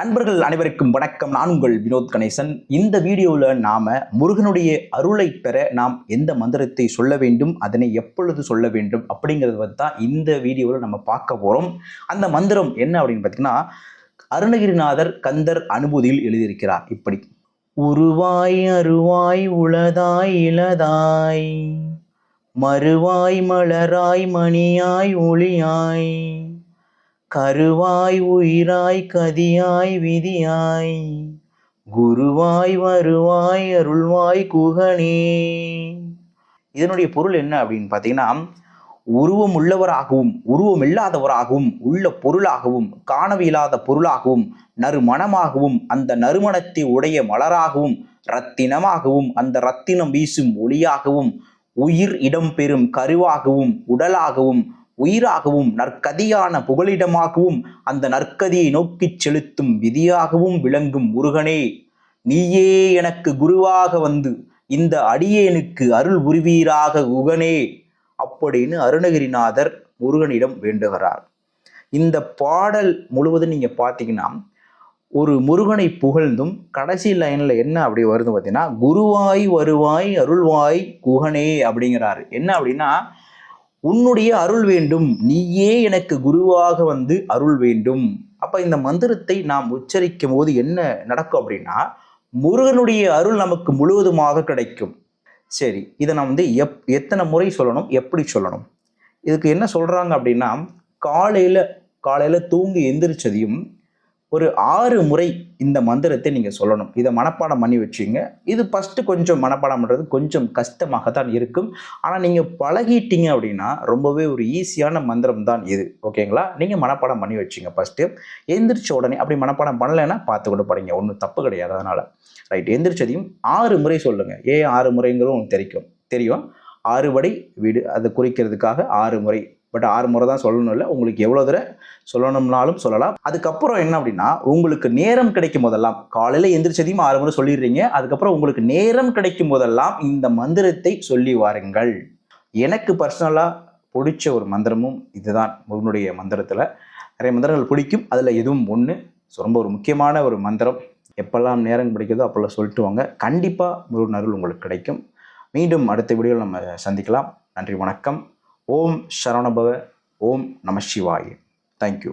நண்பர்கள் அனைவருக்கும் வணக்கம். நான் உங்கள் வினோத் கணேசன். இந்த வீடியோவில் நாம் முருகனுடைய அருளை பெற நாம் எந்த மந்திரத்தை சொல்ல வேண்டும் அதனை எப்பொழுது சொல்ல வேண்டும் அப்படிங்கிறது வந்து தான் இந்த வீடியோவில் நம்ம பார்க்க போகிறோம் அந்த மந்திரம் என்ன அப்படின்னு பார்த்தீங்கன்னா அருணகிரிநாதர் கந்தர் அனுபூதியில் எழுதியிருக்கிறார். இப்படி உருவாய் அருவாய் உளதாய் இளதாய் மறுவாய் மலராய் மணியாய் ஒளியாய் கருவாய் உயிராய் கதியாய் விதியாய் குருவாய் வருவாய் அருள்வாய் குகனே. இதனுடைய பொருள் என்ன அப்படின்னு பார்த்தீங்கன்னா உருவம் உள்ளவராகவும் உருவம் இல்லாதவராகவும் உள்ள பொருளாகவும் காணவியலாத பொருளாகவும் நறுமணமாகவும் அந்த நறுமணத்தை உடைய மலராகவும் ரத்தினமாகவும் அந்த ரத்தினம் வீசும் ஒளியாகவும் உயிர் இடம்பெறும் கருவாகவும் உடலாகவும் உயிராகவும் நற்கதியான புகலிடமாகவும் அந்த நற்கதியை நோக்கிச் செலுத்தும் விதியாகவும் விளங்கும் முருகனே நீயே எனக்கு குருவாக வந்து இந்த அடியேனுக்கு அருள் உருவீராக குகனே அப்படின்னு அருணகிரிநாதர் முருகனிடம் வேண்டுகிறார். இந்த பாடல் முழுவதும் நீங்க பார்த்தீங்கன்னா ஒரு முருகனை புகழ்ந்தும் கடைசி லைன்ல என்ன அப்படி வருது பார்த்தீங்கன்னா குருவாய் வருவாய் அருள்வாய் குகனே அப்படிங்கிறாரு. என்ன அப்படின்னா உன்னுடைய அருள் வேண்டும். நீயே எனக்கு குருவாக வந்து அருள் வேண்டும். அப்ப இந்த மந்திரத்தை நாம் உச்சரிக்கும் போது என்ன நடக்கும் அப்படின்னா முருகனுடைய அருள் நமக்கு முழுவதுமாக கிடைக்கும். சரி இதை நான் வந்து எப் எத்தனை முறை சொல்லணும் எப்படி சொல்லணும்? இதுக்கு என்ன சொல்றாங்க அப்படின்னா காலையில காலையில தூங்கி எந்திரிச்சதையும் ஒரு ஆறு முறை இந்த மந்திரத்தை நீங்கள் சொல்லணும். இதை மனப்பாடம் பண்ணி வச்சுங்க. இது ஃபஸ்ட்டு கொஞ்சம் மனப்பாடம் பண்ணுறது கொஞ்சம் கஷ்டமாக தான் இருக்கும். ஆனால் நீங்கள் பழகிட்டீங்க அப்படின்னா ரொம்பவே ஒரு ஈஸியான மந்திரம் தான் இது ஓகேங்களா நீங்கள் மனப்பாடம் பண்ணி வச்சுங்க ஃபஸ்ட்டு எந்திரிச்ச உடனே அப்படி மனப்பாடம் பண்ணலைன்னா பார்த்து கூட படிங்க. ஒன்றும் தப்பு கிடையாது அதனால். ரைட் எந்திரிச்சதையும் ஆறு முறை சொல்லுங்கள் ஏன் ஆறு முறைங்கிறது உங்களுக்கு தெரியும் தெரியும். ஆறுபடை வீடு அதை குறிக்கிறதுக்காக ஆறு முறை பட் ஆறு முறை தான் சொல்லணும் இல்லை. உங்களுக்கு எவ்வளோ தூரம் சொல்லணும்னாலும் சொல்லலாம். அதுக்கப்புறம் என்ன அப்படின்னா உங்களுக்கு நேரம் கிடைக்கும் போதெல்லாம் காலையில் எந்திரிச்சதையும் ஆறு முறை சொல்லிடுறீங்க. அதுக்கப்புறம் உங்களுக்கு நேரம் கிடைக்கும் போதெல்லாம் இந்த மந்திரத்தை சொல்லி வாருங்கள். எனக்கு பர்சனலாக பிடிச்ச ஒரு மந்திரமும் இதுதான். முருகனுடைய மந்திரத்தில் நிறைய மந்திரங்கள் பிடிக்கும். அதில் எதுவும் ஒன்று ஸோ ரொம்ப ஒரு முக்கியமான ஒரு மந்திரம். எப்பெல்லாம் நேரம் கிடைக்குதோ அப்போல்லாம் சொல்லிட்டு வாங்க. கண்டிப்பாக முருகன் அருள் உங்களுக்கு கிடைக்கும். மீண்டும் அடுத்த வீடியோவில் நம்ம சந்திக்கலாம். நன்றி வணக்கம். ஓம் சரணபவ ஓம் நம சிவாய. தேங்க்யூ